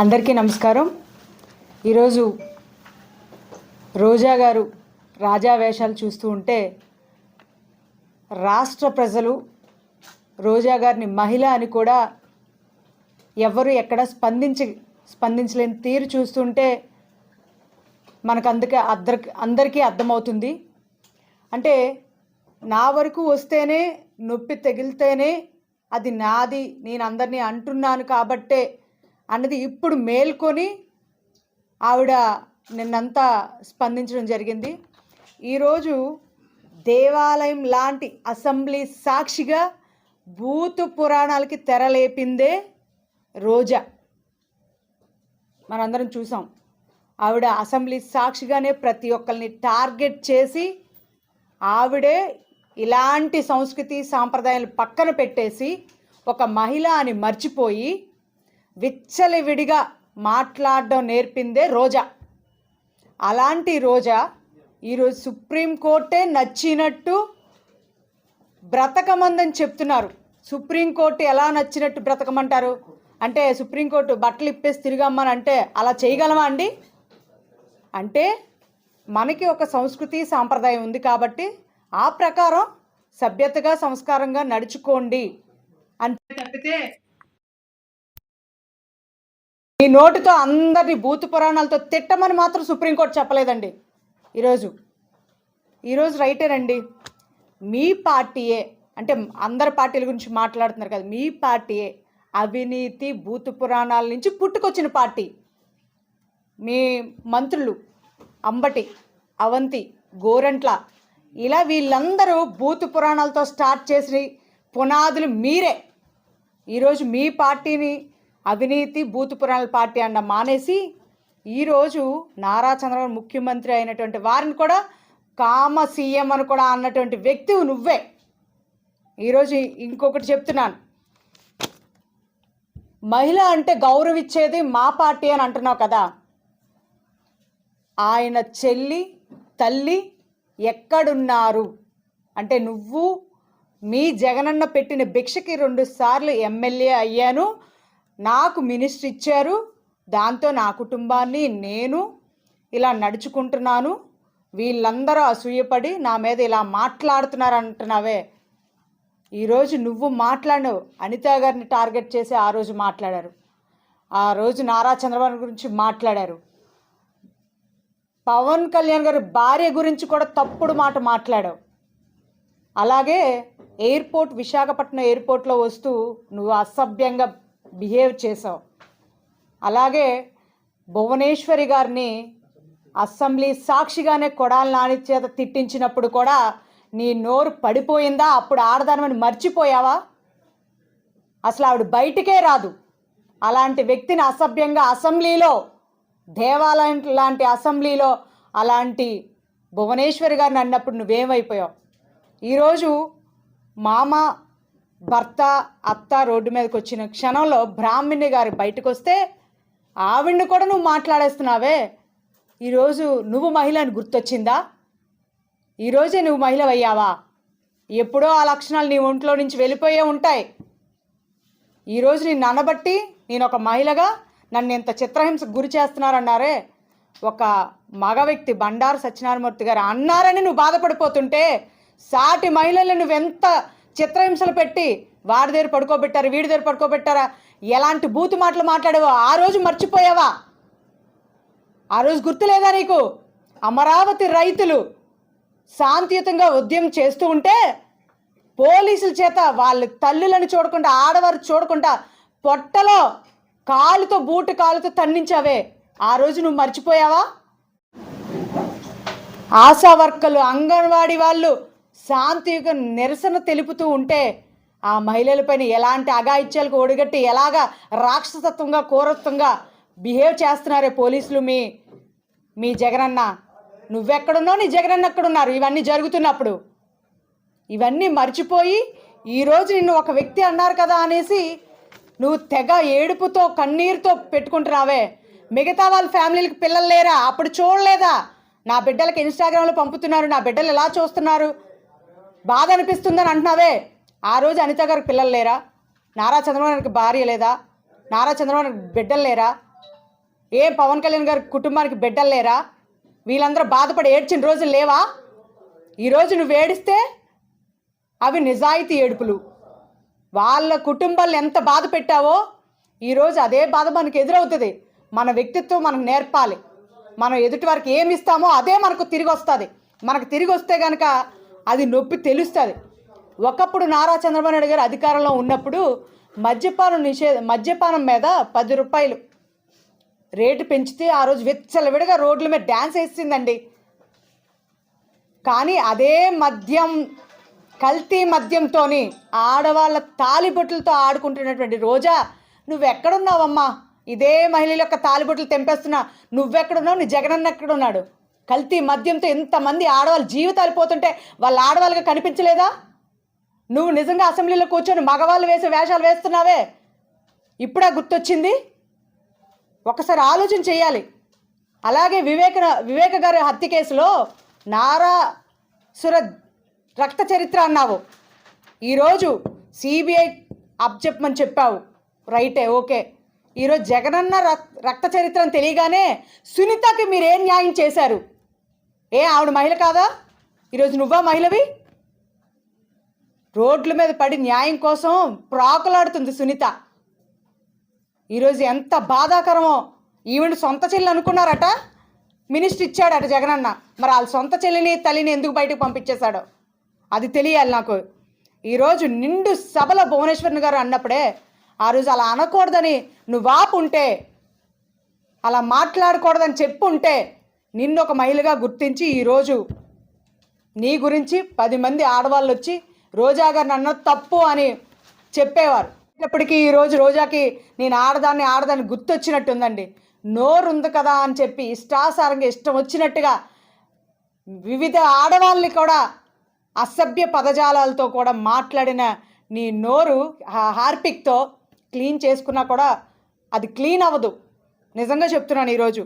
అందరికీ నమస్కారం. ఈరోజు రోజా గారు రాజా వేషాలు చూస్తూ ఉంటే రాష్ట్ర ప్రజలు రోజా గారిని మహిళ అని కూడా ఎవరు ఎక్కడ స్పందించి స్పందించలేని తీరు చూస్తుంటే మనకు అందుకే అద్దరికి అందరికీ అర్థమవుతుంది. అంటే నా వరకు వస్తేనే నొప్పి తగిలితేనే అది నాది నేను అందరినీ అంటున్నాను కాబట్టే అన్నది ఇప్పుడు మేల్కొని ఆవిడ నిన్నంతా స్పందించడం జరిగింది. ఈరోజు దేవాలయం లాంటి అసెంబ్లీ సాక్షిగా భూతు పురాణాలకి తెరలేపిందే రోజా. మనందరం చూసాం. ఆవిడ అసెంబ్లీ సాక్షిగానే ప్రతి ఒక్కరిని టార్గెట్ చేసి ఆవిడే ఇలాంటి సంస్కృతి సాంప్రదాయాలు పక్కన పెట్టేసి ఒక మహిళ అని మర్చిపోయి విచ్చలివిడిగా మాట్లాడడం నేర్పిందే రోజా. అలాంటి రోజా ఈరోజు సుప్రీంకోర్టే నచ్చినట్టు బ్రతకమందని చెప్తున్నారు. సుప్రీంకోర్టు ఎలా నచ్చినట్టు బ్రతకమంటారు? అంటే సుప్రీంకోర్టు బట్టలు ఇప్పేసి తిరిగమ్మని అంటే అలా చేయగలమా అండి? అంటే మనకి ఒక సంస్కృతి సాంప్రదాయం ఉంది కాబట్టి ఆ ప్రకారం సభ్యతగా సంస్కారంగా నడుచుకోండి. అంతే తప్పితే ఈ నోటితో అందరినీ భూత పురాణాలతో తిట్టమని మాత్రం సుప్రీంకోర్టు చెప్పలేదండి. ఈరోజు. ఈరోజు రైటేనండి. మీ పార్టీయే అంటే అందరి పార్టీల గురించి మాట్లాడుతున్నారు కదా మీ పార్టీయే అవినీతి భూత పురాణాల నుంచి పుట్టుకొచ్చిన పార్టీ. మీ మంత్రులు అంబటి అవంతి గోరంట్ల ఇలా వీళ్ళందరూ భూత పురాణాలతో స్టార్ట్ చేసి పునాదులు మీరే. ఈరోజు మీ పార్టీని అవినీతి భూత పార్టీ అన్న మానేసి ఈరోజు నారా చంద్రబాబు ముఖ్యమంత్రి అయినటువంటి వారిని కూడా కామ సీఎం అని కూడా అన్నటువంటి వ్యక్తి నువ్వే. ఈరోజు ఇంకొకటి చెప్తున్నాను. మహిళ అంటే గౌరవించేది మా పార్టీ అని అంటున్నావు కదా. ఆయన చెల్లి తల్లి ఎక్కడున్నారు? అంటే నువ్వు మీ జగనన్న పెట్టిన భిక్షకి రెండు సార్లు ఎమ్మెల్యే అయ్యాను. నాకు మినిస్టర్ ఇచ్చారు దాంతో నా కుటుంబాన్ని నేను ఇలా నడుచుకుంటున్నాను. వీళ్ళందరూ అసూయపడి నా మీద ఇలా మాట్లాడుతున్నారు అంటున్నావే ఈరోజు నువ్వు మాట్లాడినావు. అనితా గారిని టార్గెట్ చేసి ఆ రోజు మాట్లాడారు. ఆ రోజు నారా చంద్రబాబు గురించి మాట్లాడారు. పవన్ కళ్యాణ్ గారి భార్య గురించి కూడా తప్పుడు మాట మాట్లాడావు. అలాగే ఎయిర్పోర్ట్ విశాఖపట్నం ఎయిర్పోర్ట్లో వస్తూ నువ్వు అసభ్యంగా బిహేవ్ చేసావు అలాగే భువనేశ్వరి గారిని అసెంబ్లీ సాక్షిగానే కొడాలి నాని చేత తిట్టించినప్పుడు కూడా నీ నోరు పడిపోయిందా? అప్పుడు ఆడదానమని మర్చిపోయావా? అసలు ఆవిడ బయటికే రాదు. అలాంటి వ్యక్తిని అసభ్యంగా అసెంబ్లీలో దేవాలయం లాంటి అసెంబ్లీలో అలాంటి భువనేశ్వరి గారిని అన్నప్పుడు నువ్వేమైపోయావు? ఈరోజు మామ భర్త అత్త రోడ్డు మీదకి వచ్చిన క్షణంలో బ్రాహ్మణి గారు బయటకు వస్తే ఆవిడ్ని కూడా నువ్వు మాట్లాడేస్తున్నావే? ఈరోజు నువ్వు మహిళ అని గుర్తొచ్చిందా? ఈరోజే నువ్వు మహిళ అయ్యావా ఎప్పుడో ఆ లక్షణాలు నీ ఒంట్లో నుంచి వెళ్ళిపోయే ఉంటాయి. ఈరోజు నేను అనబట్టి నేను ఒక మహిళగా నన్ను ఇంత చిత్రహింసకు గురి చేస్తున్నారన్నారే. ఒక మగ వ్యక్తి బండారు సత్యనారాయణమూర్తి గారు అన్నారని నువ్వు బాధపడిపోతుంటే సాటి మహిళల్ని నువ్వెంత చిత్రహింసలు పెట్టి వారి దగ్గర పడుకోబెట్టారు వీడి దగ్గర పడుకోబెట్టారా? ఎలాంటి బూతు మాటలు మాట్లాడావో ఆ రోజు మర్చిపోయావా? ఆ రోజు గుర్తులేదా నీకు? అమరావతి రైతులు శాంతియుతంగా ఉద్యమం చేస్తూ ఉంటే పోలీసుల చేత వాళ్ళ తల్లులను చూడకుండా ఆడవారు చూడకుండా పొట్టలో కాలుతో బూటు కాలుతో తన్నించావే. ఆ రోజు నువ్వు మర్చిపోయావా? ఆశా వర్కర్లు అంగన్వాడీ వాళ్ళు శాంతియుగ నిరసన తెలుపుతూ ఉంటే ఆ మహిళలపైన ఎలాంటి అగాయిత్యాలకు ఒడిగట్టి ఎలాగా రాక్షసత్వంగా కోరత్వంగా బిహేవ్ చేస్తున్నారే పోలీసులు మీ మీ జగనన్న? నువ్వెక్కడున్నావు? నీ జగనన్న ఎక్కడున్నారు? ఇవన్నీ జరుగుతున్నప్పుడు. ఇవన్నీ మర్చిపోయి ఈరోజు నిన్ను ఒక వ్యక్తి అన్నారు కదా అనేసి నువ్వు తెగ ఏడుపుతో కన్నీరుతో పెట్టుకుంటున్నావే. మిగతా వాళ్ళ ఫ్యామిలీలకు పిల్లలు లేరా? అప్పుడు చూడలేదా? నా బిడ్డలకు ఇన్స్టాగ్రామ్లో పంపుతున్నారు. నా బిడ్డలు ఎలా చూస్తున్నారు? బాధ అనిపిస్తుందని అంటున్నావే. ఆ రోజు అనిత గారికి పిల్లలు లేరా? నారా చంద్రబాబు భార్య లేదా? నారా చంద్రబాబు బిడ్డలు లేరా? ఏ పవన్ కళ్యాణ్ గారి కుటుంబానికి బిడ్డలు లేరా? వీళ్ళందరూ బాధపడి ఏడ్చిన రోజులు లేవా? ఈరోజు నువ్వు ఏడిస్తే అవి నిజాయితీ ఏడుపులు. వాళ్ళ కుటుంబాలు ఎంత బాధ పెట్టావో ఈరోజు అదే బాధ మనకు ఎదురవుతుంది. మన వ్యక్తిత్వం మనకు నేర్పాలి. మనం ఎదుటి వారికి ఏమి ఇస్తామో అదే మనకు తిరిగి వస్తుంది. మనకు తిరిగి వస్తే కనుక అది నొప్పి తెలుస్తుంది. ఒకప్పుడు నారా చంద్రబాబు నాయుడు గారు అధికారంలో ఉన్నప్పుడు మద్యపానం నిషేధ మద్యపానం మీద పది రూపాయలు రేటు పెంచితే ఆ రోజు విచ్చలవిడిగా రోడ్ల మీద డ్యాన్స్ వేసిందండి. కానీ అదే మద్యం కల్తీ మద్యంతోని ఆడవాళ్ళ తాలిబొట్లతో ఆడుకుంటున్నటువంటి రోజా నువ్వెక్కడున్నావమ్మా? ఇదే మహిళల యొక్క తాలిబొట్లు తెంపేస్తున్నా. నువ్వెక్కడున్నావు? నీ జగనన్న ఎక్కడున్నాడు? కల్తీ మద్యంతో ఎంతమంది ఆడవాళ్ళ జీవితాలు పోతుంటే వాళ్ళ ఆడవాళ్ళగా కనిపించలేదా? నువ్వు నిజంగా అసెంబ్లీలో కూర్చొని మగవాళ్ళు వేసే వేషాలు వేస్తున్నావే? ఇప్పుడా గుర్తొచ్చింది? ఒకసారి ఆలోచన చేయాలి. అలాగే వివేక వివేక గారి హత్య కేసులో నారా సుర రక్త చరిత్ర అన్నావు. ఈరోజు సిబిఐ అప్పచెప్పమని చెప్పావు. రైటే ఓకే. ఈరోజు జగనన్న రక్ రక్త చరిత్రను తెలియగానే సునీతకి మీరేం న్యాయం చేశారు? ఏ ఆవిడ మహిళ కాదా? ఈరోజు నువ్వా మహిళవి? రోడ్ల మీద పడి న్యాయం కోసం ప్రాకులాడుతుంది సునీత. ఈరోజు ఎంత బాధాకరమో. ఈవిడ సొంత చెల్లి అనుకున్నారట. మినిస్టర్ ఇచ్చాడట జగనన్న. మరి వాళ్ళ సొంత చెల్లిని తల్లిని ఎందుకు బయటకు పంపించేశాడో? అది తెలియాలి నాకు. ఈరోజు నిండు సభలో భువనేశ్వరన్ గారు అన్నప్పుడే ఆ రోజు అలా అనకూడదని నువ్వు ఆపుంటే అలా మాట్లాడకూడదని చెప్పుంటే నిన్ను ఒక మహిళగా గుర్తించి ఈరోజు నీ గురించి పది మంది ఆడవాళ్ళు వచ్చి రోజా గారిని అన్న తప్పు అని చెప్పేవారు. ఇప్పటికీ ఈరోజు రోజాకి నేను ఆడదాన్ని ఆడదాన్ని గుర్తొచ్చినట్టుందండి. నోరు ఉంది కదా అని చెప్పి ఇష్టాసారంగా ఇష్టం వచ్చినట్టుగా వివిధ ఆడవాళ్ళని కూడా అసభ్య పదజాలాలతో కూడా మాట్లాడిన నీ నోరు హార్పిక్తో క్లీన్ చేసుకున్నా కూడా అది క్లీన్ అవ్వదు. నిజంగా చెప్తున్నాను ఈరోజు.